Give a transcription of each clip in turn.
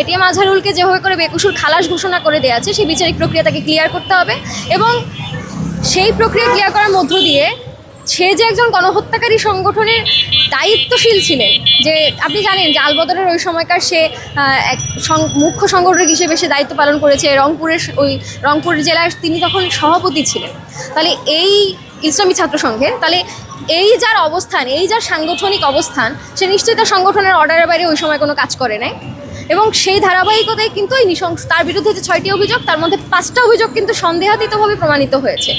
ATM আজহারুলকে যেভাবে করে বেকুসুর খালাস ঘোষণা করে দেওয়া আছে, সেই বিচারিক প্রক্রিয়া তাকে ক্লিয়ার করতে হবে এবং সেই প্রক্রিয়া ক্লিয়ার করার মধ্য দিয়ে সে যে একজন গণহত্যাকারী সংগঠনের দায়িত্বশীল ছিলেন, যে আপনি জানেন যে আলবদরের ওই সময়কার সে এক মুখ্য সংগঠক হিসেবে সে দায়িত্ব পালন করেছে, রংপুরের ওই রংপুর জেলার তিনি তখন সভাপতি ছিলেন। তাহলে এই ইসলামী ছাত্র সংঘের, তাহলে এই যার অবস্থান, এই যার সাংগঠনিক অবস্থান, সে নিশ্চয়ই তার সংগঠনের অর্ডারের বাইরে ওই সময় কোনো কাজ করে নাই। এবং সেই ধারাবাহিকতায় কিন্তু এই নৃশংস তার বিরুদ্ধে যে ছয়টি অভিযোগ, তার মধ্যে পাঁচটা অভিযোগ কিন্তু সন্দেহাতীতভাবে প্রমাণিত হয়েছে।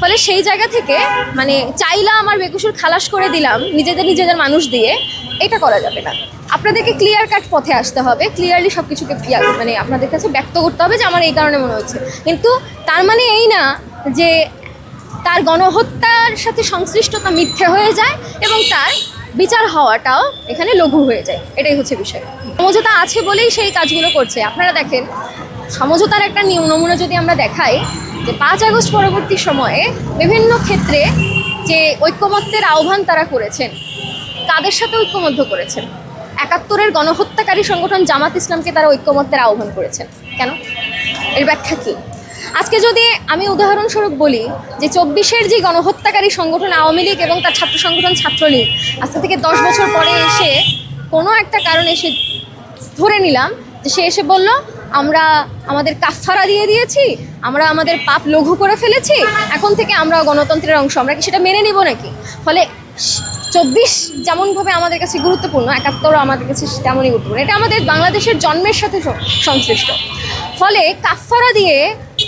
ফলে সেই জায়গা থেকে মানে চাইলা আমার বেকুসুর খালাস করে দিলাম, নিজেদের নিজেদের মানুষ দিয়ে, এটা করা যাবে না। আপনাদেরকে ক্লিয়ার কাট পথে আসতে হবে। ক্লিয়ারলি সব কিছুকে ক্লিয়ার মানে আপনাদের কাছে ব্যক্ত করতে হবে যে আমার এই কারণে মনে হচ্ছে। কিন্তু তার মানে এই না যে তার গণহত্যার সাথে সংশ্লিষ্টতা মিথ্যে হয়ে যায় এবং তার বিচার হওয়াটাও এখানে লঘু হয়ে যায়। এটাই হচ্ছে বিষয়। সমঝোতা আছে বলেই সেই কাজগুলো করছে। আপনারা দেখেন, সমঝোতার একটা নিয়ম নমুনা যদি আমরা দেখাই, যে পাঁচ আগস্ট পরবর্তী সময়ে বিভিন্ন ক্ষেত্রে যে ঐক্যমত্যের আহ্বান তারা করেছেন তাদের সাথে ঐক্যবদ্ধ করেছেন? একাত্তরের গণহত্যাকারী সংগঠন জামাত ইসলামকে তারা ঐক্যমত্যের আহ্বান করেছেন। কেন? এর ব্যাখ্যা কী? আজকে যদি আমি উদাহরণস্বরূপ বলি যে চব্বিশের যে গণহত্যাকারী সংগঠন আওয়ামী লীগ এবং তার ছাত্র সংগঠন ছাত্রলীগ, আজকে থেকে দশ বছর পরে এসে কোনো একটা কারণে সে ধরে নিলাম যে সে এসে বলল, আমরা আমাদের কাফারা দিয়ে দিয়েছি, আমরা আমাদের পাপ লঘু করে ফেলেছি, এখন থেকে আমরা গণতন্ত্রের অংশ, আমরা কি সেটা মেনে নিব নাকি? ফলে চব্বিশ যেমনভাবে আমাদের কাছে গুরুত্বপূর্ণ একাত্তর আমাদের কাছে তেমনই গুরুত্বপূর্ণ। এটা আমাদের বাংলাদেশের জন্মের সাথে সংশ্লিষ্ট। ফলে কাফারা দিয়ে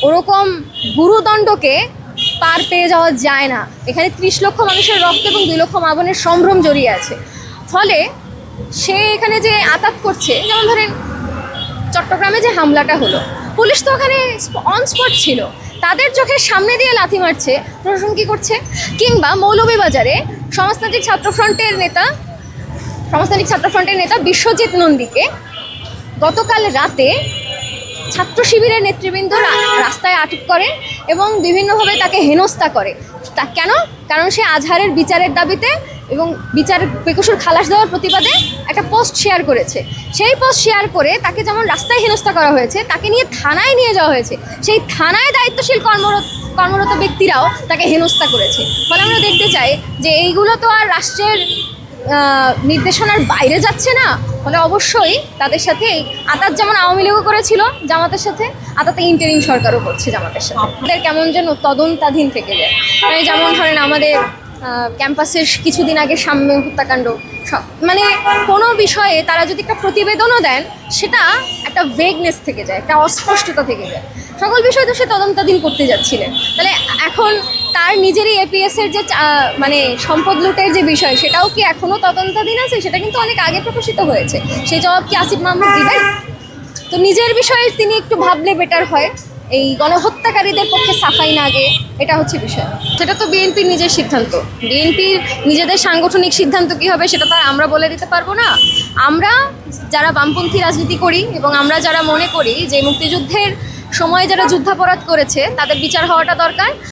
ওরকম গুরুদণ্ডকে পার পেয়ে যাওয়া যায় না। এখানে ত্রিশ লক্ষ মানুষের রক্ত এবং দুই লক্ষ মা সম্ভ্রম জড়িয়ে আছে। ফলে সে এখানে যে আতাত করছে, যেমন ধরেন চট্টগ্রামে যে হামলাটা হলো, পুলিশ তো ওখানে অন স্পট ছিল। তাদের চোখের সামনে দিয়ে লাথি মারছে, প্রশাসন কী করছে? কিংবা মৌলভীবাজারে সমাজতান্ত্রিক ছাত্র ফ্রন্টের নেতা, সমাজতান্ত্রিক ছাত্র ফ্রন্টের নেতা বিশ্বজিৎ নন্দীকে গতকাল রাতে ছাত্র শিবিরের নেতৃবৃন্দ রাস্তায় আটক করে এবং বিভিন্নভাবে তাকে হেনস্থা করে। তা কেন? কারণ সে আজহারের বিচারের দাবিতে এবং বিচার বেকসুর খালাস দেওয়ার প্রতিবাদে একটা পোস্ট শেয়ার করেছে। সেই পোস্ট শেয়ার করে তাকে যেমন রাস্তায় হেনস্থা করা হয়েছে, তাকে নিয়ে থানায় নিয়ে যাওয়া হয়েছে। সেই থানায় দায়িত্বশীল কর্মরত কর্মরত ব্যক্তিরাও তাকে হেনস্থা করেছে। ফলে আমরা দেখতে চাই যে এইগুলো তো আর রাষ্ট্রের নির্দেশনার বাইরে যাচ্ছে না, ফলে অবশ্যই তাদের সাথে, আতাত যেমন আওয়ামী লীগও করেছিল জামাতের সাথে, আতাতে ইন্টারিম সরকারও করছে জামাতের সাথে। আমাদের কেমন যেন তদন্তাধীন থেকে যায়। মানে যেমন ধরেন আমাদের ক্যাম্পাসের কিছুদিন আগে সাম্য হত্যাকাণ্ড মানে কোনো বিষয়ে তারা যদি একটা প্রতিবেদনও দেন, সেটা একটা ভেগনেস থেকে যায়, একটা অস্পষ্টতা থেকে যায়। সকল বিষয় তো সে তদন্তাধীন করতে যাচ্ছিলেন। তাহলে এখন তার নিজেরই এপিএস এর যে মানে সম্পদ লুটের যে বিষয়, সেটাও কি এখনও তদন্তাধীন আছে? সেটা কিন্তু অনেক আগে প্রকাশিত হয়েছে। সেই জবাব কি আসিফ মাহমুদ দিবেন? তো নিজের বিষয়ে তিনি একটু ভাবলে বেটার হয়। এই গণহত্যাকারীদের পক্ষে সাফাই না আগে এটা হচ্ছে বিষয়। সেটা তো বিএনপির নিজের সিদ্ধান্ত। বিএনপির নিজেদের সাংগঠনিক সিদ্ধান্ত কী হবে, সেটা তো আমরা বলে দিতে পারব না। আমরা যারা বামপন্থী রাজনীতি করি এবং আমরা যারা মনে করি যে মুক্তিযুদ্ধের সময় যারা যুদ্ধাপরাধ করেছে, তাদের বিচার হওয়াটা দরকার।